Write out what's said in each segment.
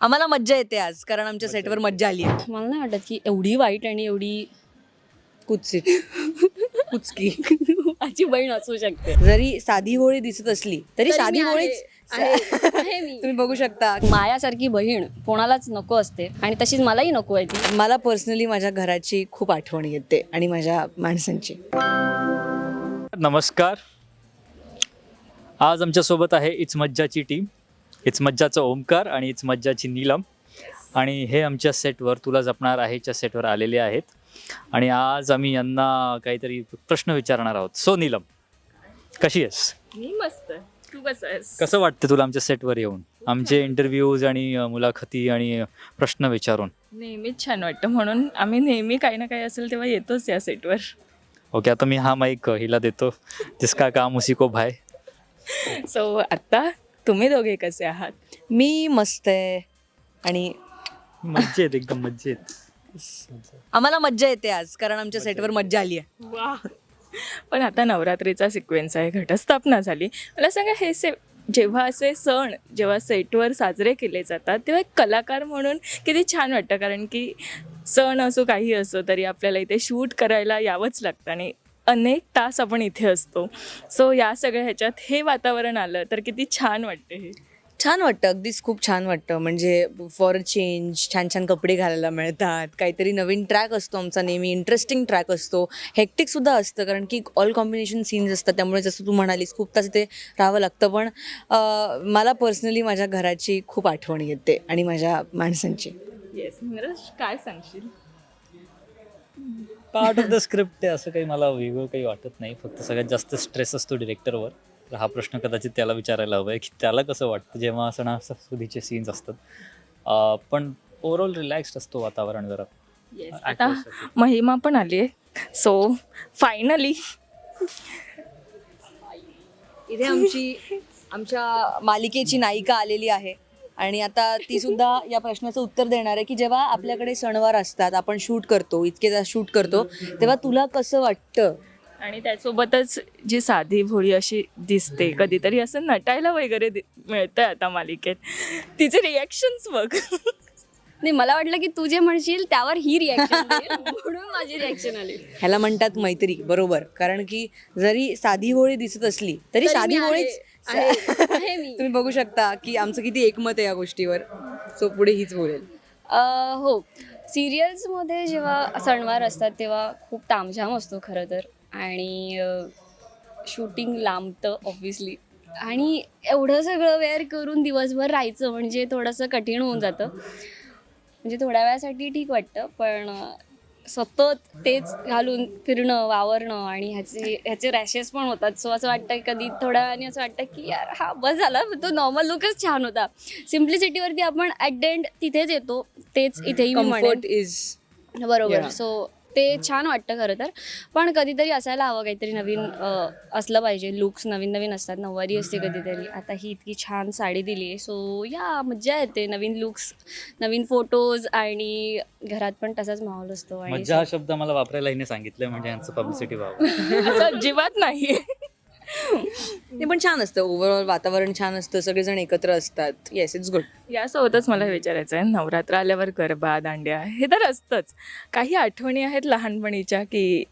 आम्हाला मज्जा येते आज कारण आमच्या सेटवर मज्जा आली आहे. मला नाही वाटत की एवढी वाईट आणि एवढी कुचकी कुचकी. माझी बहीण असू शकते. जरी साधी होळी दिसत असली तरी साधी होळीच तुम्ही बघू शकता. मायासारखी बहीण कोणालाच नको असते आणि तशीच मलाही नको आहे ती. मला पर्सनली माझ्या घराची खूप आठवण येते आणि माझ्या माणसांची. नमस्कार. आज आमच्यासोबत आहे इच मज्जाची टीम इच मज्जाचा ओमकार आणि इच मज्जाची नीलम. आणि हे आमच्या सेटवर तुला जपणार आहेच्या सेटवर आलेले आहेत. आणि आज आम्ही यांना काहीतरी प्रश्न विचारणार आहोत. सो नीलम कशी आहेस? मी मस्त. तू कसं आहेस? कसं वाटतं तुला आमच्या सेटवर येऊन? आमचे इंटरव्ह्यूज आणि अ, मुलाखती आणि अ, प्रश्न विचारून. नेहमीच छान वाटतं. म्हणून आम्ही नेहमी काही ना काही असेल तेव्हा येतोच या सेटवर. ओके आता मी हा माईक हिला देतो. जिसका काम उसी को भाय. सो आता तुम्ही दोघे कसे आहात? मी मस्त आहे. आणि मज्जेत एकदम मज्जेत. आम्हाला मज्जा येते आज कारण आमच्या सेटवर मज्जा आली आहे. वा पण आता नवरात्रीचा सिक्वेन्स आहे घटस्थापना झाली. मला सांगा हे से जेव्हा असे सण जेव्हा सेटवर साजरे केले जातात तेव्हा एक कलाकार म्हणून किती छान वाटतं? कारण की सण असो काही असो तरी आपल्याला इथे शूट करायला यावंच लागतं. आणि अनेक तास आपण इथे असतो. सो या सगळ्या ह्याच्यात हे वातावरण आलं तर किती छान वाटतं हे. छान वाटतं अगदीच खूप छान वाटतं. म्हणजे फॉर अ चेंज छान छान कपडे घालायला मिळतात. काहीतरी नवीन ट्रॅक असतो आमचा नेहमी इंटरेस्टिंग ट्रॅक असतो. हेक्टिक सुद्धा असतं कारण की ऑल कॉम्बिनेशन सीन्स असतात. त्यामुळे जसं तू म्हणालीस खूप तास इथे राहावं लागतं. पण मला पर्सनली माझ्या घराची खूप आठवण येते आणि माझ्या माणसांची. येस काय सांगशील? पार्ट ऑफ द स्क्रिप्ट आहे असं काही मला वेगळं काही वाटत नाही. फक्त सगळ्यात जास्त स्ट्रेस असतो डिरेक्टरवर तर हा प्रश्न कदाचित त्याला विचारायला हवा आहे की त्याला कसं वाटतं जेव्हा सणासुदीचे सीन्स असतात. अं, पण ओव्हरऑल रिलॅक्स्ड असतो वातावरण जरा आता. महिमा पण आली आहे सो फायनली इथे आमची आमच्या मालिकेची नायिका आलेली आहे. आणि आता ती सुद्धा या प्रश्नाचं उत्तर देणार आहे की जेव्हा आपल्याकडे सणवार असतात आपण शूट करतो इतके तास शूट करतो तेव्हा तुला कसं वाटतं? आणि त्यासोबतच जी साधी भोळी अशी दिसते कधीतरी असं नटायला वगैरे मिळतंय आता मालिकेत. तिचे रिॲक्शन्स बघ. नाही मला वाटलं की तू जे म्हणशील त्यावर ही रिॲक्शन म्हणून माझी रिॲक्शन आली. ह्याला म्हणतात मैत्री बरोबर. कारण की जरी साधी होळी दिसत असली तरी साधी होळीच आहे, आहे मी. तुम्ही बघू शकता की आमचं किती एकमत आहे या गोष्टीवर. सो पुढे हीच बोलेल. हो. सिरियल्समध्ये जेव्हा सणवार असतात तेव्हा खूप तामझाम असतो खरं तर. आणि शूटिंग लांबतं ऑब्व्हियसली आणि एवढं सगळं वेअर करून दिवसभर राहायचं म्हणजे थोडंसं कठीण होऊन जातं. म्हणजे थोड्या वेळासाठी ठीक वाटतं पण सतत तेच घालून फिरणं वावरणं आणि ह्याचे ह्याचे रॅशेस पण होतात. सो असं वाटतं कधी थोड्या वेळाने असं वाटतं की यार हा बस झाला. तो नॉर्मल लुकच छान होता. सिम्प्लिसिटीवरती आपण ॲट द एंड तिथेच येतो. तेच इथेही म्हणेन. इज बरोबर. सो ते छान वाटतं खरं तर. पण कधीतरी असायला हवं काहीतरी नवीन असलं पाहिजे. लुक्स नवीन नवीन असतात. नऊवारी असते कधीतरी. आता ही इतकी छान साडी दिली आहे. सो या मज्जा येते. नवीन लुक्स नवीन फोटोज आणि घरात पण तसाच माहोल असतो. आणि मज्जा हा शब्द मला वापरायला हिने सांगितलंय. म्हणजे यांचं पब्लिसिटी व्हावं असं अजिबात नाही ते पण छान असतं. ओव्हरऑल वातावरण छान असतं. सगळेजण एकत्र असतात. येस इट्स गुड यासोबतच मला विचारायचं आहे. नवरात्र आल्यावर गरबा दांड्या हे तर असतंच. काही आठवणी आहेत लहानपणीच्या की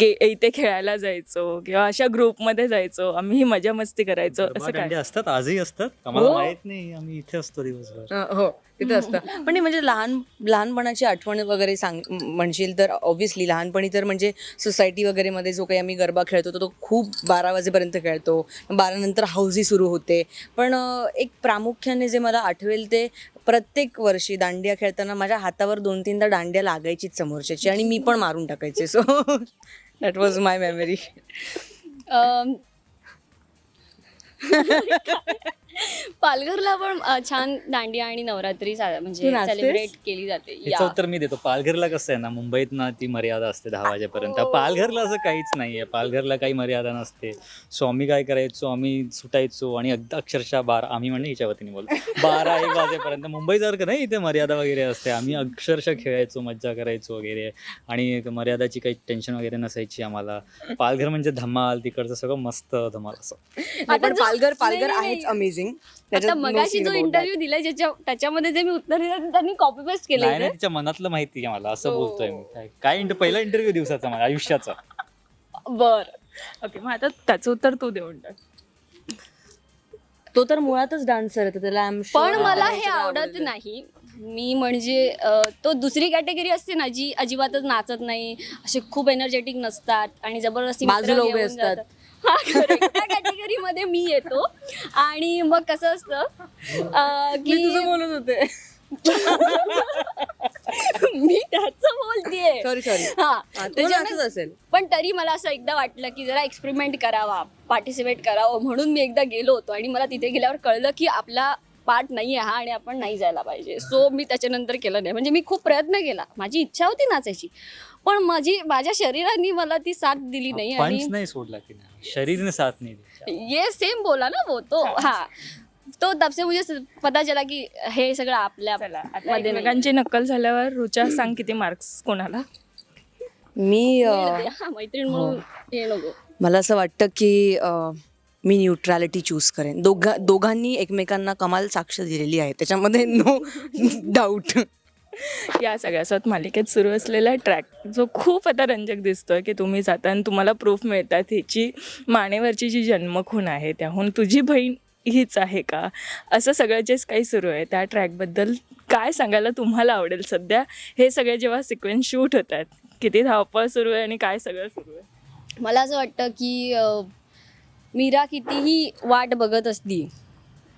गे इथे खेळायला जायचो किंवा अशा ग्रुपमध्ये जायचो. आम्ही ही मजा मस्ती करायचो. असं काय? दांडे असतात आजही असतात? आम्हाला हो. माहीत नाही आम्ही इथे असतो दिवसभर. हो तिथे असतं पण हे म्हणजे लहान लहानपणाची आठवण वगैरे सांग म्हणशील तर ऑब्व्हियसली लहानपणी तर म्हणजे सोसायटी वगैरे मध्ये जो काही आम्ही गरबा खेळतो तो तो खूप बारा वाजेपर्यंत खेळतो. बारा नंतर हाऊसी सुरू होते. पण अं, एक प्रामुख्याने जे मला आठवेल ते प्रत्येक वर्षी दांडिया खेळताना माझ्या हातावर दोन तीनदा दांड्या लागायचीच समोरच्याची आणि मी पण मारून टाकायचे. So that was my memory पालघरला पण अ, छान दांडिया आणि नवरात्री सा- म्हणजे तू नाचतेस? सेलिब्रेट केली जाते. याचं या. उत्तर मी देतो. पालघरला कसं आहे ना मुंबईत ना ती मर्यादा असते दहा वाजेपर्यंत. पालघरला असं काहीच नाहीये. पालघरला काही मर्यादा नसते. सो आम्ही काय करायचो? आम्ही सुटायचो आणि अगदी अक्षरशः बारा आम्ही म्हणजे हिच्या वतीने बोलतो बारा एक वाजेपर्यंत. मुंबईसारखं नाही इथे मर्यादा वगैरे असते. आम्ही अक्षरशः खेळायचो मज्जा करायचो वगैरे. आणि मर्यादाची काही टेन्शन वगैरे नसायची आम्हाला. पालघर म्हणजे धमाल तिकडचं सगळं मस्त धमाल असं. पण पालघर नाही, पालघर नाही, आहेच नाही. अमेझिंग आता मगाशी जो इंटरव्ह्यू दिलाय ज्याच्या त्याच्यामध्ये जे मी उत्तर दिलं त्यांनी कॉपी पेस्ट नाही केलं नाही तिच्या मनातलं माहिती आहे मला असं हो. बोलतोय मी काय- पहिला इंटरव्ह्यू दिवसाचा माझ्या आयुष्याचा बर ओके मग आता त्याचं उत्तर तू देऊन टाक तो तर मुळातच डान्सर आहे तर त्याला I'm sure पण मला हे आवडत. नाही मी म्हणजे अ, तो दुसरी कॅटेगरी असते ना जी अजिबातच नाचत नाही असे खूप एनर्जेटिक नसतात आणि जबरदस्ती मित्र बाजूला उभे घेऊन असतात. जातात. हा, correct. त्या कॅटेगरी मध्ये मी येतो. आणि मग कसं असतं अ, मी तुझं की बोलत होते. मी त्याच बोलतेय. सॉरी सॉरी हा. त्याच्यामुळे- असेल. पण तरी मला असं एकदा वाटलं की जरा एक्सपेरिमेंट करावा पार्टिसिपेट करावं म्हणून मी एकदा गेलो होतो. आणि मला तिथे गेल्यावर कळलं की आपला पार्ट नाही आहे हा आणि आपण नाही जायला पाहिजे. सो मी त्याच्यानंतर केलं नाही. म्हणजे मी खूप प्रयत्न केला. माझी इच्छा होती नाचायची. पण माझी माझ्या शरीराने मला ती साथ दिली नाही पंच आणि नाही सोडला तिने. शरीरने साथ नाही दिली. ये सेम बोला ना वो तो. हा. तो तब से मुझे पता चला की हे सगळं आपल्या. एकमेकांची नक्कल झाल्यावर रुचा सांग किती मार्क्स कोणाला? मी मैत्रीण म्हणून हे. नको. मला असं वाटतं की मी न्यूट्रॅलिटी चूज करेन. दोघा दोघांनी एकमेकांना कमाल साक्ष दिलेली आहे. त्याच्यामध्ये नो डाऊट या सगळ्या सात मालिकेत सुरू असलेला ट्रॅक जो खूप आता रंजक दिसतोय की तुम्ही जाता आणि तुम्हाला प्रूफ मिळतात हिची मानेवरची जी जन्मखून आहे त्याहून तुझी बहीण हीच आहे का? असं सगळं जे काही सुरू आहे. त्या ट्रॅकबद्दल काय सांगायला तुम्हाला आवडेल? सध्या हे सगळे जेव्हा सिक्वेन्स शूट होतात किती धावपळ सुरू आहे आणि काय सगळं सुरू आहे? मला असं वाटतं की मीरा कितीही वाट बघत असली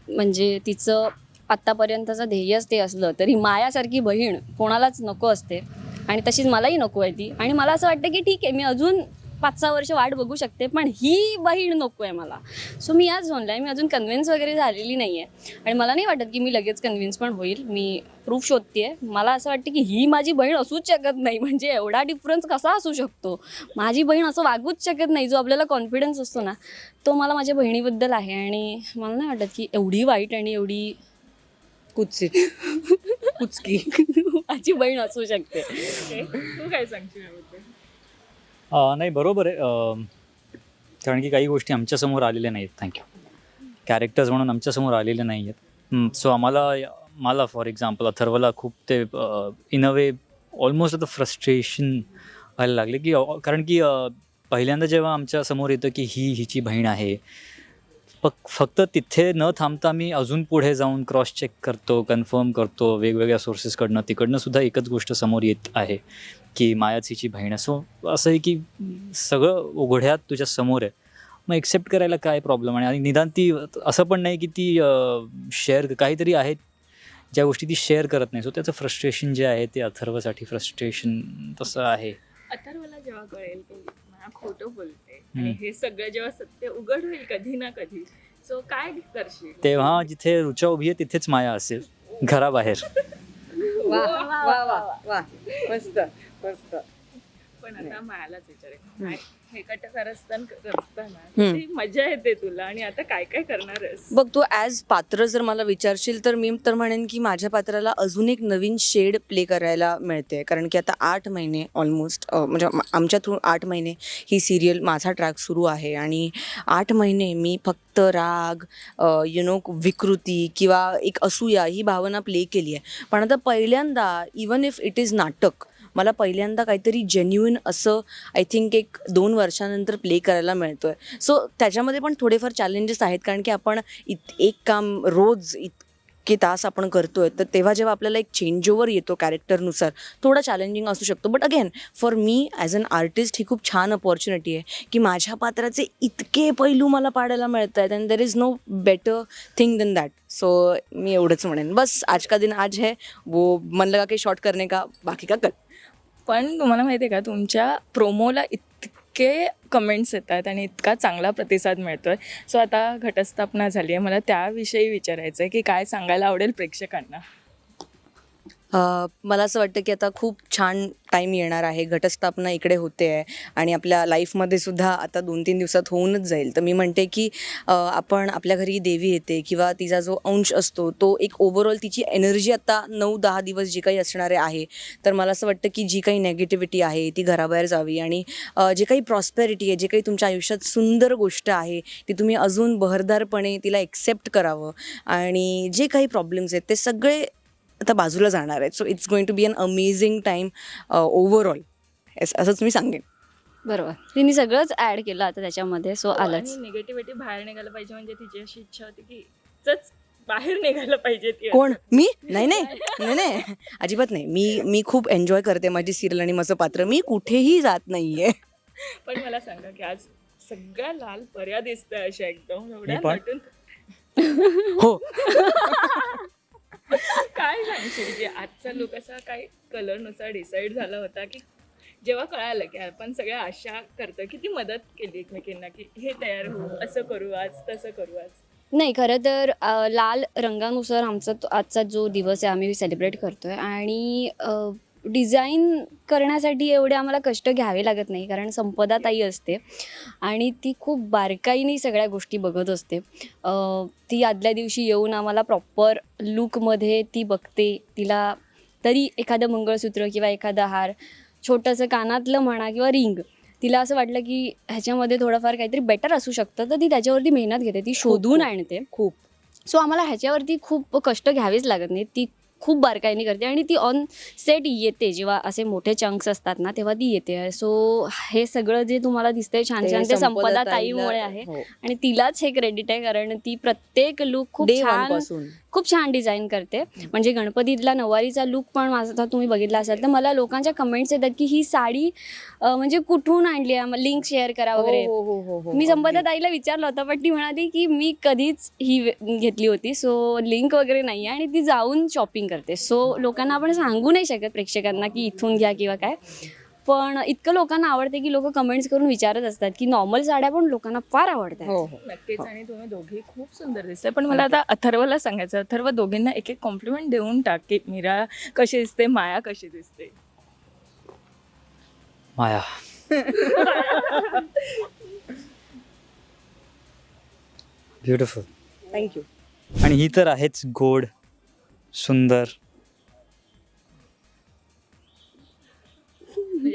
म्हणजे तिचं आत्तापर्यंतचं ध्येयच ते असलं तरी मायासारखी बहीण कोणालाच नको असते. आणि तशीच मलाही नको आहे ती. आणि मला असं वाटतं की ठीक आहे मी अजून पाच सहा वर्ष वाट बघू शकते पण ही बहीण नको आहे मला. सो मी आज झोनला आहे. मी अजून कन्व्हिन्स वगैरे झालेली नाही आहे आणि मला नाही वाटत की मी लगेच कन्व्हिन्स पण होईल. मी प्रूफ शोधते मला असं वाटतं की ही माझी बहीण असूच शकत नाही. म्हणजे एवढा डिफरन्स कसा असू शकतो? माझी बहीण असं वागूच शकत नाही. जो आपल्याला कॉन्फिडन्स असतो ना तो मला माझ्या बहिणीबद्दल आहे. आणि मला नाही वाटत की एवढी वाईट आणि एवढी कुचकी कुचकी. माझी बहीण असू शकते. तू काय सांगशील याबद्दल? अं, नाही बरोबर आहे. अं, कारण की काही गोष्टी आमच्यासमोर आलेल्या नाहीत थँक्यू कॅरेक्टर्स म्हणून आमच्यासमोर आलेले नाही आहेत सो आम्हाला मला फॉर एक्झाम्पल अथर्वला खूप ते इन अ वे ऑलमोस्ट आता फ्रस्ट्रेशन व्हायला लागले की अ- कारण की अ, पहिल्यांदा जेव्हा आमच्यासमोर येतं की ही हिची बहीण आहे फक्त तिथे न थांबता मी अजून पुढे जाऊन क्रॉस चेक करतो कन्फर्म करतो वेगवेगळ्या सोर्सेसकडनं तिकडनं सुद्धा एकच गोष्ट समोर येत आहे की मायाच हिची बहीण असो असं आहे की सगळं उघड्यात तुझ्या समोर आहे. मग एक्सेप्ट करायला काय प्रॉब्लेम आहे? आणि निदान ती असं पण नाही की ती शेअर काहीतरी आहेत ज्या गोष्टी ती शेअर करत नाही. सो त्याचं फ्रस्ट्रेशन जे आहे ते अथर्वसाठी फ्रस्ट्रेशन तसं आहे. अथर्वला जेव्हा कळेल खोटं बोल आणि हे सगळं जेव्हा सत्य उघड होईल कधी ना कधी सो काय करशील? तेव्हा जिथे रुचा उभी आहे तिथेच माया असेल घराबाहेर. वा वा वा वा. मस्त मस्त. पण आता मायालाच विचारेल काय हे कट करताना करताना मजा येते तुला आणि आता काय काय करणार बघ तू ॲज पात्र जर मला विचारशील तर मी तर म्हणेन की माझ्या पात्राला अजून एक नवीन शेड प्ले करायला मिळते कारण की आता आठ महिने ऑलमोस्ट म्हणजे आमच्या थ्रू आठ महिने ही सिरियल माझा ट्रॅक सुरू आहे. आणि आठ महिने मी फक्त राग यु नो विकृती किंवा एक असूया ही भावना प्ले केली आहे. पण आता पहिल्यांदा इवन इफ इट इज नाटक मला पहिल्यांदा काहीतरी जेन्युइन असं आय थिंक एक दोन वर्षानंतर प्ले करायला मिळतोय. सो त्याच्यामध्ये पण थोडेफार चॅलेंजेस आहेत कारण की आपण इत एक काम रोज इतके तास आपण करतोय तर तेव्हा जेव्हा आपल्याला एक चेंज ओव्हर येतो कॅरेक्टरनुसार थोडा चॅलेंजिंग असू शकतो. But again for me as an artist ही खूप छान अपॉर्च्युनिटी आहे की माझ्या पात्राचे इतके पैलू मला पाडायला मिळत आहेत and there is no better thing than that so मी एवढंच म्हणेन. बस आज का दिन आज है वो मन लगा के शॉर्ट करने का? बाकी का कल पण तुम्हाला माहिती आहे का तुमच्या प्रोमोला इतके कमेंट्स येतात आणि इतका चांगला प्रतिसाद मिळतोय. सो आता घटस्थापना झाली आहे. मला त्याविषयी विचारायचं आहे की काय सांगायला आवडेल प्रेक्षकांना? मला असं वाटतं की आता खूप छान टाईम येणार आहे. घटस्थापना इकडे होते आहे आणि आपल्या लाईफमध्ये सुद्धा आता दोन तीन दिवसात होऊनच जाईल. तर मी म्हणते की आपण आपल्या घरी देवी येते किंवा तिचा जो अंश असतो तो एक ओव्हरऑल तिची एनर्जी आता नऊ दहा दिवस जी काही असणारे आहे. तर मला असं वाटतं की जी काही नेगेटिव्हिटी आहे ती घराबाहेर जावी आणि जे काही प्रॉस्पेरिटी आहे जे काही तुमच्या आयुष्यात सुंदर गोष्ट आहे ती तुम्ही अजून बहरदारपणे तिला एक्सेप्ट करावं. आणि जे काही प्रॉब्लेम्स आहेत ते सगळे आता बाजूला जाणार आहेत. So it's going to be an amazing time overall असंच मी सांगेन. बरोबर. तिने सगळंच ॲड केलं आता त्याच्यामध्ये सो आलंच. आणि निगेटिव्हिटी बाहेर निघायला पाहिजे म्हणजे तिची अशी इच्छा होती की बाहेर निघायला पाहिजे ती. कोण? मी? नाही नाही. नाही नाही. अजिबात नाही. मी मी खूप एन्जॉय करते माझी सिरियल आणि माझं पात्र. मी कुठेही जात नाही आहे पण मला सांगा की आज सगळ्या लाल पर्या दिसतंय अशा एकदम. हो. काय सांगशील? की आजचा लुक असा काय कलरनुसार डिसाईड झाला होता की जेव्हा कळालं की आपण सगळ्या आशा करतो किती मदत केली एकमेकींना की हे तयार हो असं करू आज तसं करू आज. नाही खरं तर अ, लाल रंगानुसार आमचा तो आजचा जो दिवस आहे आम्ही सेलिब्रेट करतोय. आणि डिझाईन करण्यासाठी एवढे आम्हाला कष्ट घ्यावे लागत नाही कारण संपदा ताई असते. आणि ती खूप बारकाईने सगळ्या गोष्टी बघत असते. ती आदल्या दिवशी येऊन आम्हाला प्रॉपर लूकमध्ये ती बघते. तिला तरी एखादं मंगळसूत्र किंवा एखादा हार छोटंसं कानातलं म्हणा किंवा रिंग तिला असं वाटलं की ह्याच्यामध्ये थोडंफार काहीतरी बेटर असू शकतं तर ती त्याच्यावरती मेहनत घेते. ती शोधून आणते. खूप. सो आम्हाला ह्याच्यावरती खूप कष्ट घ्यावेच लागत नाही. ती खूप बारकाईने करते आणि ती ऑन सेट येते. जेव्हा असे मोठे चंक्स असतात ना तेव्हा ती येते. सो हे सगळं जे तुम्हाला दिसतंय छान छान ते संपदा ताईमुळे आहे. हो. आणि तिलाच हे क्रेडिट आहे कारण ती प्रत्येक लुक खूप छान खूप छान डिझाईन करते. म्हणजे गणपतीतला नवारीचा लुक पण माझा तुम्ही बघितला असाल तर मला लोकांच्या कमेंट्स येतात की ही साडी म्हणजे कुठून आणली आहे? लिंक शेअर करा वगैरे. हो, हो, हो, हो, मी संपदा अगदी. ताईला विचारलं होतं पण ती म्हणाली की मी कधीच ही घेतली होती. सो लिंक वगैरे नाही आहे आणि ती जाऊन शॉपिंग करते. सो लोकांना आपण सांगू नाही शकत प्रेक्षकांना की इथून घ्या किंवा काय. पण इतकं लोकांना आवडते की लोक कमेंट्स करून विचारत असतात की नॉर्मल साड्या पण लोकांना फार आवडतात. हो हो. नक्कीच आणि तुम्ही दोघे खूप सुंदर दिसते पण मला आता अथर्वला सांगायचं अथर्व दोघींना एक एक कॉम्प्लिमेंट देऊन टाक की मीरा कशी दिसते माया कशी दिसते? माया. ब्युटिफुल थँक्यू आणि ही तर आहेच गोड सुंदर